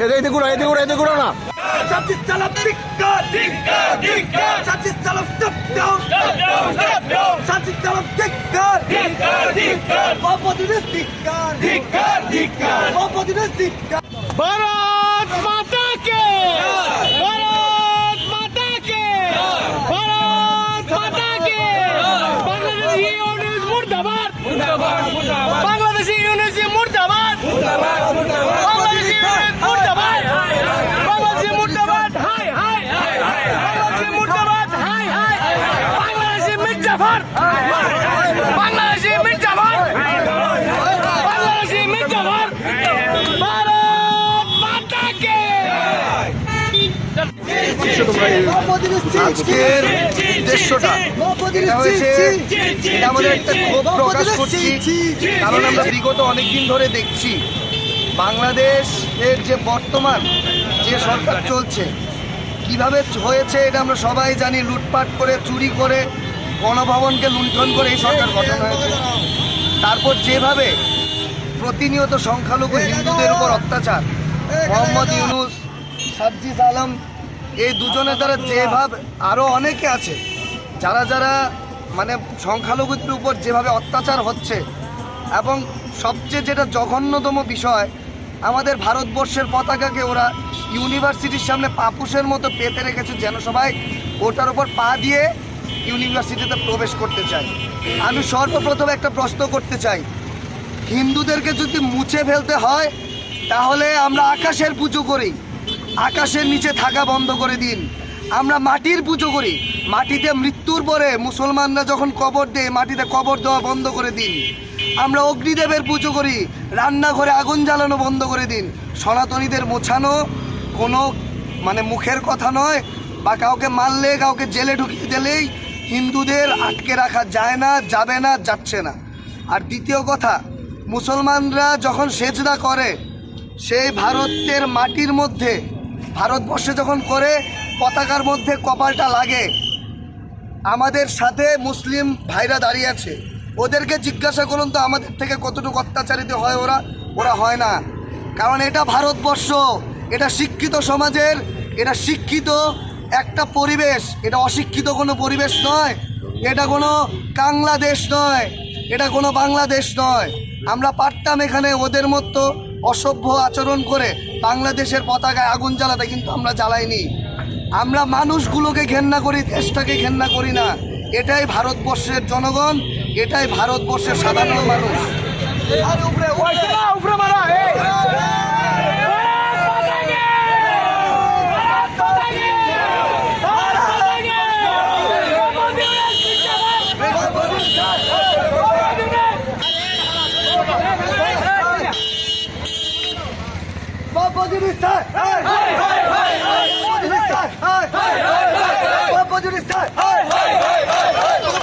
এদিকে ঘুরো এদিকে ঘুরো এদিকে ঘুরো না। ধিক্কার ধিক্কার ধিক্কার জাতির চালক step down step down step down জাতির চালক ধিক্কার ধিক্কার ধিক্কার বাপদিনের ধিক্কার ধিক্কার ধিক্কার বাপদিনের ধিক্কার ভারত! আজকের উদ্দেশ্যটা এটা হয়েছে এটা আমাদের একটা ক্ষোভ প্রকাশ করছি কারণ আমরা বিগত অনেকদিন ধরে দেখছি বাংলাদেশের যে বর্তমান যে সরকার চলছে কীভাবে হয়েছে এটা আমরা সবাই জানি লুটপাট করে চুরি করে গণভবনকে লুণ্ঠন করে এই সরকার গঠন হয়েছে তারপর যেভাবে প্রতিনিয়ত সংখ্যালঘু হিন্দুদের উপর অত্যাচার মোহাম্মদ ইউনুস সাজ্জিস আলম এই দুজনের দ্বারা যেভাবে আরও অনেকে আছে, যারা যারা মানে সংখ্যালঘুদের উপর যেভাবে অত্যাচার হচ্ছে এবং সবচেয়ে যেটা জঘন্যতম বিষয়, আমাদের ভারতবর্ষের পতাকাকে ওরা ইউনিভার্সিটির সামনে পাপুসের মতো পেতে রেখেছে যেন সবাই ওটার উপর পা দিয়ে ইউনিভার্সিটিতে প্রবেশ করতে চায়। আমি সর্বপ্রথম একটা প্রশ্ন করতে চাই, হিন্দুদেরকে যদি মুছে ফেলতে হয়, তাহলে আমরা আকাশের পুজো করি। আকাশের নিচে থাকা বন্ধ করে দিন। আমরা মাটির পুজো করি। মাটিতে মৃত্যুর পরে মুসলমানরা যখন কবর দেয়, মাটিতে কবর দেওয়া বন্ধ করে দিন। আমরা অগ্নিদেবের পুজো করি। রান্নাঘরে আগুন জ্বালানো বন্ধ করে দিন। সনাতনীদের মোছানো কোনো মানে মুখের কথা নয়, বা কাউকে মারলে, কাউকে জেলে ঢুকিয়ে দিলেই হিন্দুদের আটকে রাখা যায় না, যাবে না, যাচ্ছে না। আর দ্বিতীয় কথা, মুসলমানরা যখন সেজদা করে, সেই ভারতের মাটির মধ্যে ভারতবর্ষে যখন করে, পতাকার মধ্যে কপালটা লাগে। আমাদের সাথে মুসলিম ভাইরা দাঁড়িয়ে আছে। ওদেরকে জিজ্ঞাসা করুন তো, আমাদের থেকে কতটুকু অত্যাচারিত হয় ওরা? ওরা হয় না। কারণ এটা ভারতবর্ষ, এটা শিক্ষিত সমাজের, এটা শিক্ষিত একটা পরিবেশ। এটা অশিক্ষিত কোনো পরিবেশ নয়। এটা কোনো কাংলাদেশ নয়। এটা কোনো বাংলাদেশ নয়। আমরা পারতাম এখানে ওদের মতো অসভ্য আচরণ করে বাংলাদেশের পতাকায় আগুন জ্বালাতে কিন্তু আমরা জ্বালাইনি। আমরা মানুষগুলোকে ঘেন্না করি, দেশটাকে ঘেন্না করি না। এটাই ভারতবর্ষের জনগণ, এটাই ভারতবর্ষের সাধারণ মানুষ। উপরে মারা Bozulur ister. Hay hay hay hay hay. Bozulur ister. Hay hay hay hay hay. Bozulur ister. Hay hay hay hay hay.